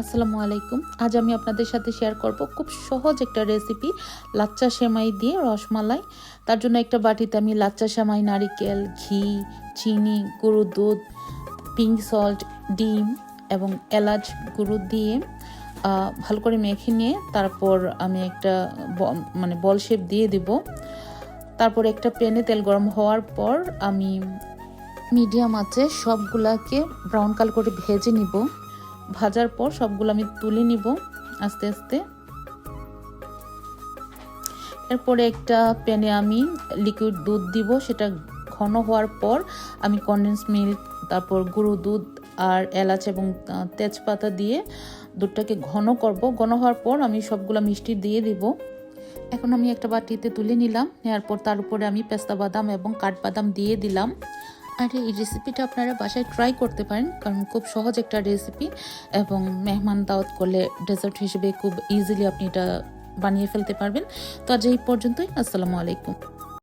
আসসালামু আলাইকুম। আজ আমি আপনাদের সাথে শেয়ার করব খুব সহজ একটা রেসিপি লাচ্চা সেমাই দিয়ে রসমালাই। তার জন্য একটা বাটিতে আমি লাচ্চা সেমাই, নারিকেল, ঘি, চিনি গরুর দুধ পিঙ্ক সল্ট ডিম এবং এলাচ গুঁড়ো দিয়ে ভালো করে মেখে নিয়ে তারপর আমি একটা মানে বল শেপ দিয়ে দিব। তারপর একটা প্যানে তেল গরম হওয়ার পর আমি মিডিয়াম আছে সবগুলাকে ব্রাউন কালার করে ভেজে নিব। ভাজার পর সবগুলো আমি তুলে নিব আস্তে আস্তে। এরপরে একটা প্যানে আমি লিকুইড দুধ দিব, সেটা ঘন হওয়ার পর আমি কনডেন্স মিল্ক তারপর গুঁড়ো দুধ আর এলাচ এবং তেজপাতা দিয়ে দুধটাকে ঘন করব। ঘন হওয়ার পর আমি সবগুলো মিষ্টি দিয়ে দিব। এখন আমি একটা বাটিতে তুলে নিলাম নেওয়ার পর তার উপরে আমি পেস্তা বাদাম এবং কাঠবাদাম দিয়ে দিলাম। আর এই রেসিপিটা আপনারা বাসায় ট্রাই করতে পারেন, কারণ খুব সহজ একটা রেসিপি এবং মেহমান দাওয়াত করলে ডেজার্ট হিসেবে খুব ইজিলি আপনি এটা বানিয়ে ফেলতে পারবেন। তো আজ এই পর্যন্তই, আসসালামু আলাইকুম।